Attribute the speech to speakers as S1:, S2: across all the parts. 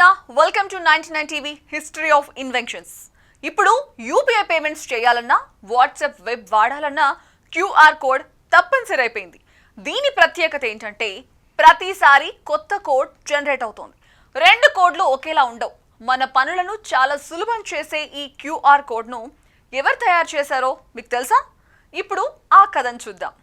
S1: Vandana welcome to ninety nine TV history of inventions ఇప్పుడు UPI payments చేయాలన్నా WhatsApp web వాడాలన్నా QR code తప్పనిసరి అయిపోయింది. దీని ప్రత్యేకత ఏంటంటే ప్రతిసారి కొత్త కోడ్ జనరేట్ అవుతోంది. రెండు కోడ్లు ఒకేలా ఉండవు. మన పనులను చాలా సులభం చేసే ఈ క్యూఆర్ కోడ్ను ఎవరు తయారు చేశారో మీకు తెలుసా? ఇప్పుడు ఆ కథను చూద్దాం.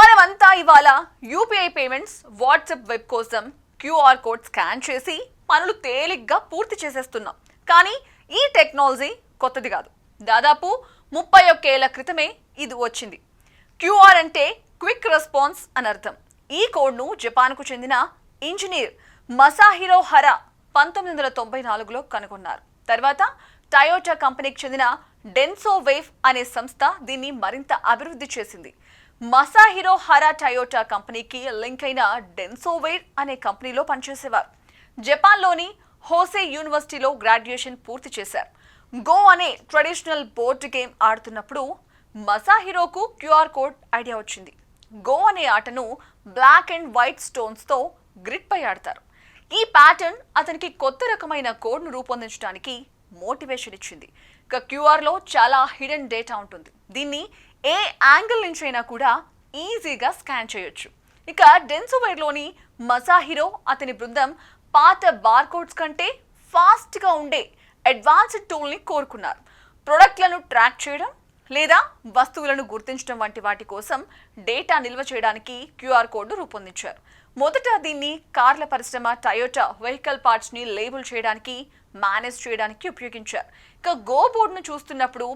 S1: మనమంతా ఇవాళ యూపీఐ పేమెంట్స్ వాట్సాప్ వెబ్ కోసం క్యూఆర్ కోడ్ స్కాన్ చేసి పనులు తేలిగ్గా పూర్తి చేసేస్తున్నాం. కానీ ఈ టెక్నాలజీ కొత్తది కాదు. దాదాపు ముప్పై ఒక్కేళ్ళ క్రితమే ఇది వచ్చింది. క్యూఆర్ అంటే క్విక్ రెస్పాన్స్ అని అర్థం. ఈ కోడ్ను జపాన్కు చెందిన ఇంజనీర్ మసాహిరో హరా పంతొమ్మిది వందల తొంభై నాలుగులో కనుగొన్నారు. తర్వాత టయోటా కంపెనీకి చెందిన డెన్సో వేవ్ అనే సంస్థ దీన్ని మరింత అభివృద్ధి చేసింది. మసాహిరో హరా టయోటా కంపెనీకి లింక్ అయిన డెన్సోవేర్ అనే కంపెనీలో పనిచేసేవారు. జపాన్లోని హోసే యూనివర్సిటీలో గ్రాడ్యుయేషన్ పూర్తి చేశారు. గో అనే ట్రెడిషనల్ బోర్డ్ గేమ్ ఆడుతున్నప్పుడు మసాహిరోకు క్యూఆర్ కోడ్ ఐడియా వచ్చింది. గో అనే ఆటను బ్లాక్ అండ్ వైట్ స్టోన్స్తో గ్రిడ్పై ఆడతారు. ఈ ప్యాటర్న్ అతనికి కొత్త రకమైన కోడ్ను రూపొందించడానికి మోటివేషన్ ఇచ్చింది. ఇక క్యూఆర్లో చాలా హిడెన్ డేటా ఉంటుంది. దీన్ని ఏ యాంగిల్ నుంచి అయినా కూడా ఈజీగా స్కాన్ చేయొచ్చు. ఇక డెన్సువైర్లోని మసాహిరో అతని బృందం పాత బార్కోడ్స్ కంటే ఫాస్ట్గా ఉండే అడ్వాన్స్డ్ టూల్ని కోరుకున్నారు. ప్రొడక్ట్లను ట్రాక్ చేయడం లేదా వస్తువులను గుర్తించడం వంటి వాటి కోసం డేటా నిల్వ చేయడానికి క్యూఆర్ కోడ్ను రూపొందించారు. మొదట దీన్ని కార్ల పరిశ్రమ టయోటా వెహికల్ పార్ట్స్ని లేబుల్ చేయడానికి మేనేజ్ చేయడానికి ఉపయోగించారు. ఇక గో బోర్డును చూస్తున్నప్పుడు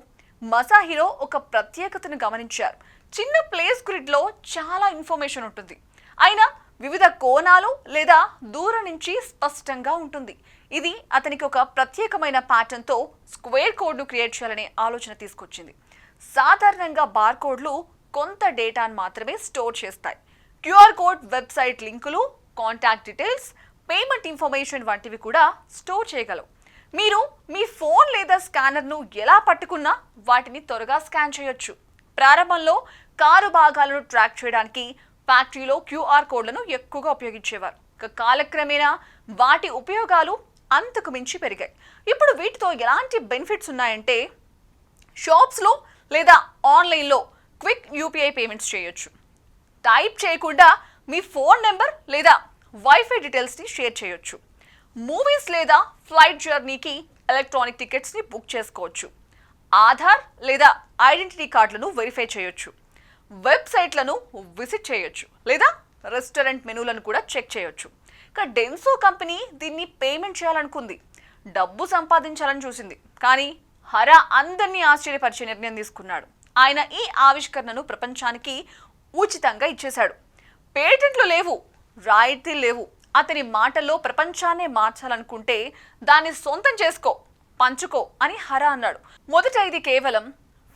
S1: మసాహిరో ఒక ప్రత్యేకతను గమనించారు. చిన్న ప్లేస్ గ్రిడ్లో చాలా ఇన్ఫర్మేషన్ ఉంటుంది. అయినా వివిధ కోణాలు లేదా దూరం నుంచి స్పష్టంగా ఉంటుంది. ఇది అతనికి ఒక ప్రత్యేకమైన ప్యాటర్న్తో స్క్వేర్ కోడ్ను క్రియేట్ చేయాలనే ఆలోచన తీసుకొచ్చింది. సాధారణంగా బార్కోడ్లు కొంత డేటాను మాత్రమే స్టోర్ చేస్తాయి. క్యూఆర్ కోడ్ వెబ్సైట్ లింకులు కాంటాక్ట్ డీటెయిల్స్ పేమెంట్ ఇన్ఫర్మేషన్ వంటివి కూడా స్టోర్ చేయగలవు. మీరు మీ ఫోన్ లేదా స్కానర్ను ఎలా పట్టుకున్నా వాటిని త్వరగా స్కాన్ చేయొచ్చు. ప్రారంభంలో కారు భాగాలను ట్రాక్ చేయడానికి ఫ్యాక్టరీలో క్యూఆర్ కోడ్లను ఎక్కువగా ఉపయోగించేవారు. కాలక్రమేణా వాటి ఉపయోగాలు అంతకు మించి పెరిగాయి. ఇప్పుడు వీటితో ఎలాంటి బెనిఫిట్స్ ఉన్నాయంటే షాప్స్లో లేదా ఆన్లైన్లో క్విక్ యూపీఐ పేమెంట్స్ చేయొచ్చు. టైప్ చేయకుండా మీ ఫోన్ నెంబర్ లేదా వైఫై డీటెయిల్స్ని షేర్ చేయొచ్చు. మూవీస్ లేదా ఫ్లైట్ జర్నీకి ఎలక్ట్రానిక్ టికెట్స్ని బుక్ చేసుకోవచ్చు. ఆధార్ లేదా ఐడెంటిటీ కార్డులను వెరిఫై చేయొచ్చు. వెబ్సైట్లను విజిట్ చేయొచ్చు లేదా రెస్టారెంట్ మెనూలను కూడా చెక్ చేయొచ్చు. ఇక డెన్సో కంపెనీ దీన్ని పేమెంట్ చేయాలనుకుంది. డబ్బు సంపాదించాలని చూసింది. కానీ హరా అందరినీ ఆశ్చర్యపరిచే నిర్ణయం తీసుకున్నాడు. ఆయన ఈ ఆవిష్కరణను ప్రపంచానికి ఉచితంగా ఇచ్చేశాడు. పేటెంట్లు లేవు రాయితీ లేవు. అతని మాటల్లో ప్రపంచాన్నే మార్చాలనుకుంటే దాన్ని సొంతం చేసుకో పంచుకో అని హరా అన్నాడు. మొదట ఇది కేవలం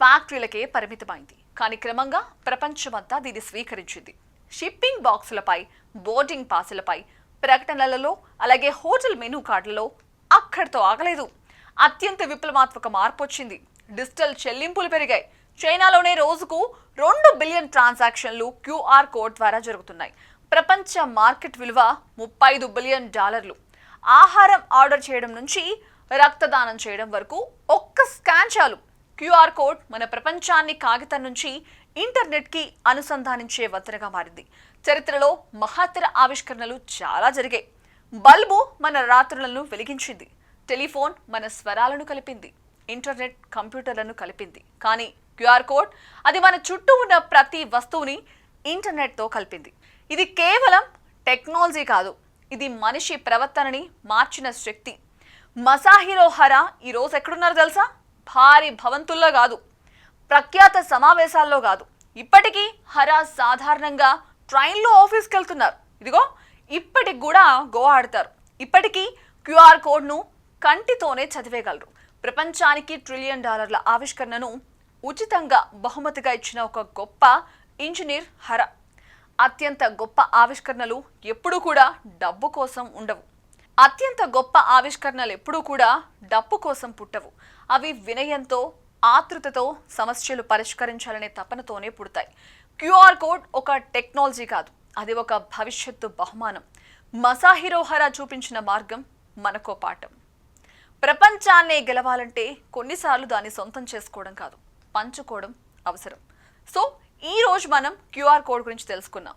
S1: ఫ్యాక్టరీలకే పరిమితమైంది. కానీ క్రమంగా ప్రపంచమంతా దీన్ని స్వీకరించింది. షిప్పింగ్ బాక్సులపై బోర్డింగ్ పాసులపై ప్రకటనలలో అలాగే హోటల్ మెనూ కార్డులలో అక్కడితో ఆగలేదు. అత్యంత విప్లవాత్మక మార్పు వచ్చింది డిజిటల్ చెల్లింపులు పెరిగాయి. చైనాలోనే రోజుకు రెండు బిలియన్ ట్రాన్సాక్షన్లు క్యూఆర్ కోడ్ ద్వారా జరుగుతున్నాయి. ప్రపంచ మార్కెట్ విలువ ముప్పై ఐదు బిలియన్ డాలర్లు. ఆహారం ఆర్డర్ చేయడం నుంచి రక్తదానం చేయడం వరకు ఒక్క స్కాన్ చాలు. క్యూఆర్ కోడ్ మన ప్రపంచాన్ని కాగితం నుంచి ఇంటర్నెట్కి అనుసంధానించే వంతెనగా మారింది. చరిత్రలో మహత్తర ఆవిష్కరణలు చాలా జరిగాయి. బల్బు మన రాత్రులను వెలిగించింది. టెలిఫోన్ మన స్వరాలను కలిపింది. ఇంటర్నెట్ కంప్యూటర్లను కలిపింది. కానీ క్యూఆర్ కోడ్ అది మన చుట్టూ ఉన్న ప్రతి వస్తువుని ఇంటర్నెట్తో కలిపింది. ఇది కేవలం టెక్నాలజీ కాదు ఇది మనిషి ప్రవర్తనని మార్చిన శక్తి. మసాహిరోహరా ఈరోజు ఎక్కడున్నారు తెలుసా? భారీ భవంతుల్లో కాదు ప్రఖ్యాత సమావేశాల్లో కాదు. ఇప్పటికీ హరా సాధారణంగా ట్రైన్లో ఆఫీస్కి వెళ్తున్నారు ఇదిగో ఇప్పటికి కూడా గో ఆడతారు. ఇప్పటికీ క్యూఆర్ కోడ్ను కంటితోనే చదివేయగలరు. ప్రపంచానికి ట్రిలియన్ డాలర్ల ఆవిష్కరణను ఉచితంగా బహుమతిగా ఇచ్చిన ఒక గొప్ప ఇంజనీర్ హర. అత్యంత గొప్ప ఆవిష్కరణలు ఎప్పుడూ కూడా డబ్బు కోసం ఉండవు. అత్యంత గొప్ప ఆవిష్కరణలు ఎప్పుడూ కూడా డప్పు కోసం పుట్టవు. అవి వినయంతో ఆతృతతో సమస్యలు పరిష్కరించాలనే తపనతోనే పుడతాయి. క్యూఆర్ కోడ్ ఒక టెక్నాలజీ కాదు అది ఒక భవిష్యత్తు బహుమానం. మసాహిరోహరా చూపించిన మార్గం మనకో పాఠం. ప్రపంచాన్నే గెలవాలంటే కొన్నిసార్లు దాన్ని సొంతం చేసుకోవడం కాదు పంచుకోవడం అవసరం. సో ఈ రోజు మనం క్యూఆర్ కోడ్ గురించి తెలుసుకున్నాం